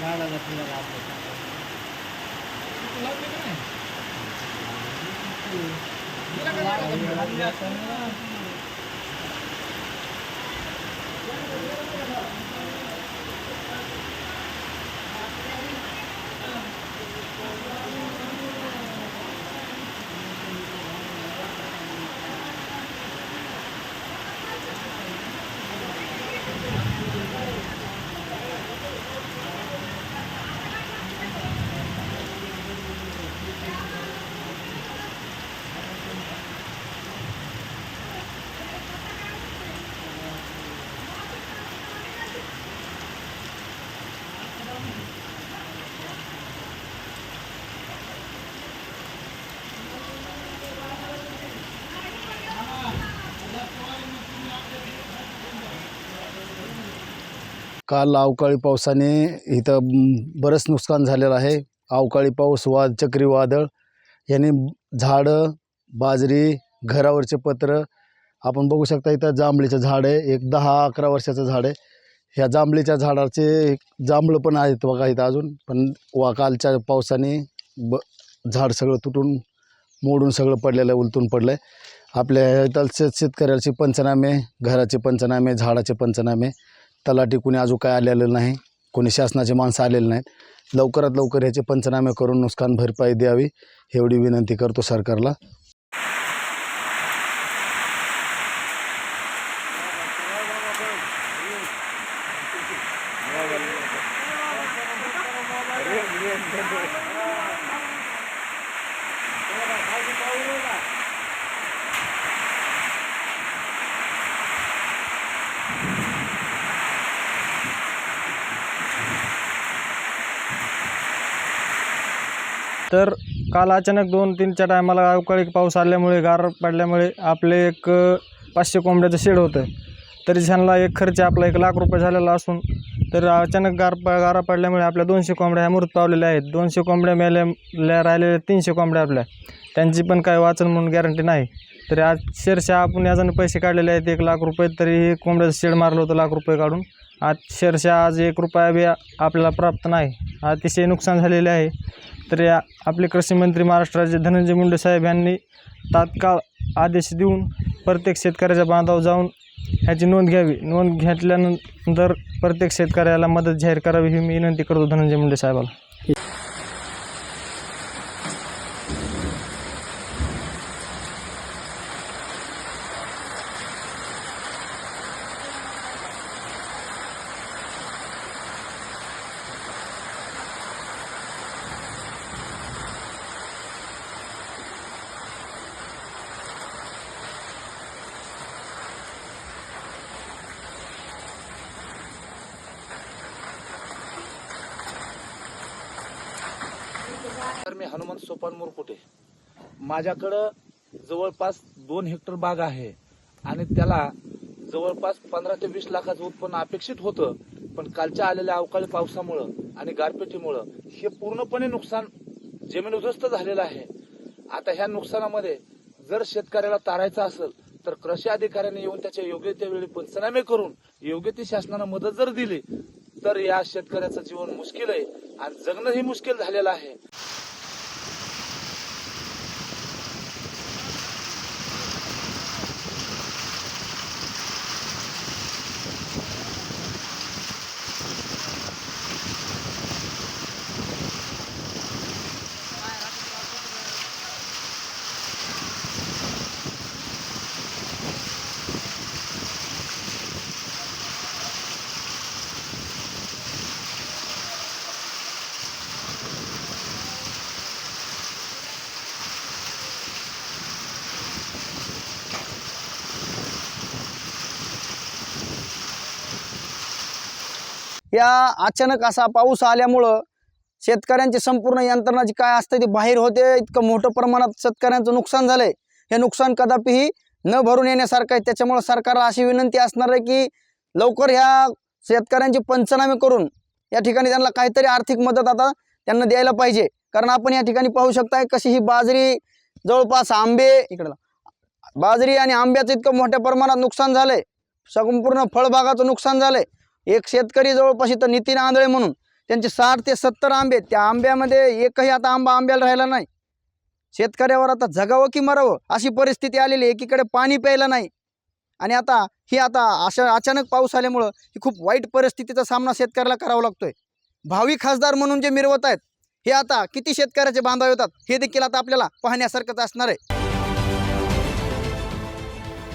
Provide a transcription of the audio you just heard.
लाडा जातीला राहत होता काल अवकाळी पावसाने इथं बरंच नुकसान झालेलं आहे. अवकाळी पाऊस वाद चक्रीवादळ याने झाडं बाजरी घरावरचे पत्र आपण बघू शकता इथं जांभळीचं झाड आहे. एक दहा अकरा वर्षाचं झाड आहे. ह्या जांभळीच्या झाडाचे एक जांभळं पण आहेत बघा इथं अजून. पण वा कालच्या पावसाने ब झाड सगळं तुटून मोडून सगळं पडलेलं आहे उलटून पडलं आहे आपल्या इथं शेतकऱ्याचे पंचनामे घराचे पंचनामे झाडाचे पंचनामे तलाठी कुणी अजून काय आलेलं नाही. कोणी शासनाचे माणसं आलेले नाहीत. लवकरात लवकर ह्याचे पंचनामे करून नुकसान भरपाई द्यावी एवढी विनंती करतो सरकारला. तर काल अचानक दोन तीनच्या टायमाला अवकाळी पाऊस आल्यामुळे गार पडल्यामुळे आपले एक पाचशे कोंबड्याचं शेड होतं. तरी त्यांना एक खर्च आपला एक लाख रुपये झालेला असून तर अचानक गार प गारा पडल्यामुळे आपल्या दोनशे कोंबड्या ह्या मृत पावलेल्या आहेत. दोनशे कोंबड्या मेल्या राहिलेल्या तीनशे कोंबड्या आपल्या. त्यांची पण काय वाचन म्हणून गॅरंटी नाही. तरी आज आपण याच्यानं पैसे काढलेले आहेत एक लाख रुपये तरी हे कोंबड्याचं शेड मारलं होतं लाख रुपये काढून. आज आज एक रुपया बी आपल्याला प्राप्त नाही. अतिशय नुकसान झालेले आहे. तर या आपले कृषी मंत्री महाराष्ट्राचे धनंजय मुंडे साहेब यांनी तात्काळ आदेश देऊन प्रत्येक शेतकऱ्याच्या बांधावर जाऊन ह्याची नोंद घ्यावी. नोंद घेतल्यानंतर प्रत्येक शेतकऱ्याला मदत जाहीर करावी ही मी विनंती करतो धनंजय मुंडे साहेबाला तर मी हनुमंत सोपान मुरकुटे माझ्याकडं जवळपास दोन हेक्टर बाग आहे. आणि त्याला जवळपास पंधरा ते वीस लाखाचं उत्पन्न अपेक्षित होतं. पण कालच्या आलेल्या अवकाळी पावसामुळं आणि गारपेटीमुळं हे पूर्णपणे नुकसान जमीन उद्ध्वस्त झालेलं आहे. आता ह्या नुकसानामध्ये जर शेतकऱ्याला तारायचं असेल तर कृषी अधिकाऱ्यांनी येऊन त्याच्या योग्य त्या वेळी पंचनामे करून योग्य ती शासनानं मदत जर दिली तर या शेतकऱ्याचं जीवन मुश्किल आहे आणि जगणंही मुश्किल झालेलं आहे. या अचानक असा पाऊस आल्यामुळं शेतकऱ्यांची संपूर्ण यंत्रणा जी काय असते ती बाहेर होते. इतकं मोठं प्रमाणात शेतकऱ्यांचं नुकसान झालं आहे हे नुकसान कदापिही न भरून येण्यासारखं आहे. त्याच्यामुळं सरकारला अशी विनंती असणार आहे की लवकर ह्या शेतकऱ्यांचे पंचनामे करून या ठिकाणी त्यांना काहीतरी आर्थिक मदत आता त्यांना द्यायला पाहिजे. कारण आपण या ठिकाणी पाहू शकताय कशी ही बाजरी जवळपास आंबे इकडं बाजरी आणि आंब्याचं इतकं मोठ्या प्रमाणात नुकसान झालंय. संपूर्ण फळबागाचं नुकसान झालंय. एक शेतकरी जवळपास इथं नितीन आंधळे म्हणून त्यांचे साठ ते सत्तर आंबे आहेत. त्या आंब्यामध्ये एकही आता आंबा आंब्याला राहिला नाही. शेतकऱ्यावर आता जगावं की मरावं अशी परिस्थिती आलेली एकीकडे पाणी प्यायला नाही. आणि आता ही आता अशा अचानक पाऊस आल्यामुळं ही खूप वाईट परिस्थितीचा सामना शेतकऱ्याला करावा लागतोय. भावी खासदार म्हणून जे मिरवत आहेत हे आता किती शेतकऱ्याचे बांधव येतात हे देखील आता आपल्याला पाहण्यासारखंच असणार आहे.